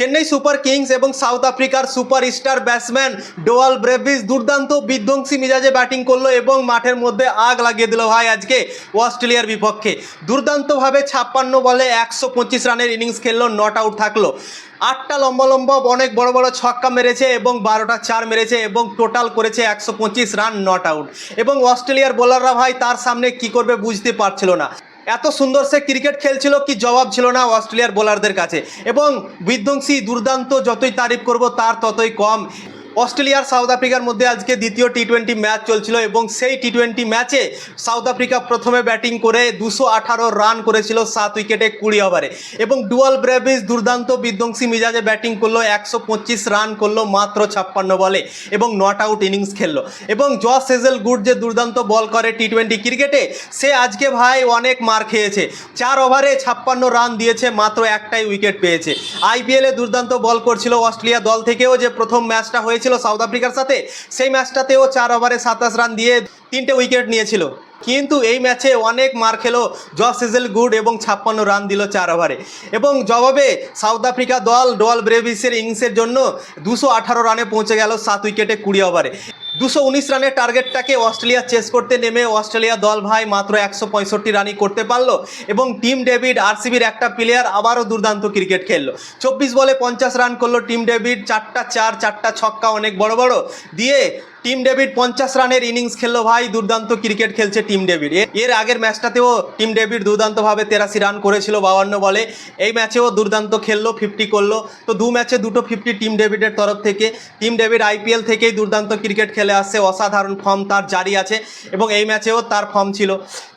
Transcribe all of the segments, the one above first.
Chennai super kings এবং south আফ্রিকার super star batsman Dewald Brevis দুর্দান্ত বিধ্বংসী মিজাজে ব্যাটিং করল এবং মাঠের মধ্যে আগ লাগিয়ে দিল ভাই আজকে অস্ট্রেলিয়ার বিপক্ষে। দুর্দান্তভাবে ছাপ্পান্ন বলে একশো পঁচিশ রানের ইনিংস খেললো, নট আউট থাকল। আটটা লম্বা লম্বা অনেক বড় বড় ছক্কা মেরেছে এবং বারোটা চার মেরেছে এবং টোটাল করেছে একশো পঁচিশ রান, নট আউট। এবং অস্ট্রেলিয়ার বোলাররা ভাই তার সামনে কি করবে বুঝতে পারছিল না। এত সুন্দর সে ক্রিকেট খেলছিল, কি জবাব ছিল না অস্ট্রেলিয়ার বোলারদের কাছে। এবং বিধ্বংসী দুর্দান্ত যতই তারিফ করব, তার ততই কম। অস্ট্রেলিয়ার সাউথ আফ্রিকার মধ্যে আজকে দ্বিতীয় টি টোয়েন্টি ম্যাচ চলছিল এবং সেই টি টোয়েন্টি ম্যাচে সাউথ আফ্রিকা প্রথমে ব্যাটিং করে দুশো আঠারো রান করেছিল সাত উইকেটে কুড়ি ওভারে এবং ডুয়াল ব্রেভিস দুর্দান্ত বিধ্বংসী মিজাজে ব্যাটিং করল, একশো পঁচিশ রান করল মাত্র ছাপ্পান্ন বলে এবং নট আউট ইনিংস খেললো। এবং জস সেজেল গুড যে দুর্দান্ত বল করে টি টোয়েন্টি ক্রিকেটে সে আজকে ভাই অনেক মার খেয়েছে। চার ওভারে ছাপ্পান্ন রান দিয়েছে, মাত্র একটাই উইকেট পেয়েছে। আইপিএলে দুর্দান্ত বল করছিল অস্ট্রেলিয়া দল থেকেও যে প্রথম ম্যাচটা হয়েছিল সাউথ আফ্রিকার সাথে। সেই ম্যাচটাতেও চার ওভারে সাতাশ রান দিয়ে তিনটে উইকেট নিয়েছিল। কিন্তু এই ম্যাচে অনেক মার খেলো জস সিজেল গুড এবং ছাপ্পান্ন রান দিল চার ওভারে। এবং জবাবে সাউথ আফ্রিকা দল ডোয়াল ব্রেভিসের ইংসের জন্য দুশো আঠারো রানে পৌঁছে গেল সাত উইকেটে কুড়ি ওভারে। দুশো উনিশ রানের টার্গেটটাকে অস্ট্রেলিয়া চেস করতে নেমে অস্ট্রেলিয়া দল ভাই মাত্র একশো পঁয়ষট্টি রানই করতে পারল এবং টিম ডেভিড আরসিবির একটা প্লেয়ার আবারও দুর্দান্ত ক্রিকেট খেললো। চব্বিশ বলে পঞ্চাশ রান করল টিম ডেভিড চারটা চার, চারটা ছক্কা অনেক বড় বড়। দিয়ে টিম ডেভিড পঞ্চাশ রানের ইনিংস খেললো ভাই, দুর্দান্ত ক্রিকেট খেলছে টিম ডেভিড। এর আগের ম্যাচটাতেও টিম ডেভিড দুর্দান্তভাবে তেরাশি রান করেছিল বাউান্ন বলে। এই ম্যাচেও দুর্দান্ত খেললো ফিফটি করল। তো দু ম্যাচে দুটো ফিফটি টিম ডেভিডের তরফ থেকে। টিম ডেভিড আইপিএল থেকেই দুর্দান্ত ক্রিকেট খেলে আসছে। অসাধারণ ফর্ম তার জারি আছে এবং এই ম্যাচেও তার ফর্ম ছিল।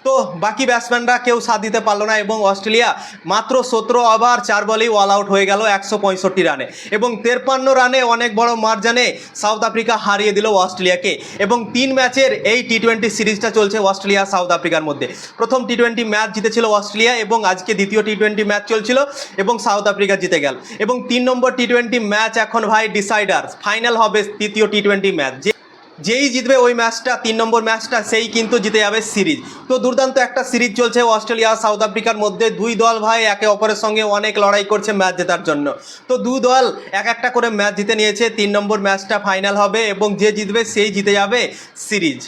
তো বাকি ব্যাটসম্যানরা কেউ সাথ দিতে পারল না এবং অস্ট্রেলিয়া মাত্র সতেরো ওভার চার বলেই অল আউট হয়ে গেল একশো পঁয়ষট্টি রানে। এবং তেরপান্ন রানে অনেক বড় মার্জানে সাউথ আফ্রিকা হারিয়ে দিল অস্ট্রেলিয়াকে এবং তিন ম্যাচের এই টি টোয়েন্টি সিরিজটা চলছে অস্ট্রেলিয়া, সাউথ আফ্রিকার মধ্যে। প্রথম টি টোয়েন্টি ম্যাচ জিতেছিল অস্ট্রেলিয়া এবং আজকে দ্বিতীয় টি টোয়েন্টি ম্যাচ চলছিল এবং সাউথ আফ্রিকা জিতে গেল। এবং তিন নম্বর টি টোয়েন্টি ম্যাচ এখন ভাই ডিসাইডার ফাইনাল হবে তৃতীয় টি টোয়েন্টি ম্যাচ। যেই জিতবে ওই ম্যাচটা, তিন নম্বর ম্যাচটা, সেই কিন্তু জিতে যাবে সিরিজ। তো দুর্দান্ত একটা সিরিজ চলছে অস্ট্রেলিয়া, সাউথ আফ্রিকার মধ্যে। দুই দল ভাই একে অপরের সঙ্গে অনেক লড়াই করছে ম্যাচ জেতার জন্য। তো দু দল এক একটা করে ম্যাচ জিতে নিয়েছে। তিন নম্বর ম্যাচটা ফাইনাল হবে এবং যে জিতবে সেই জিতে যাবে সিরিজ।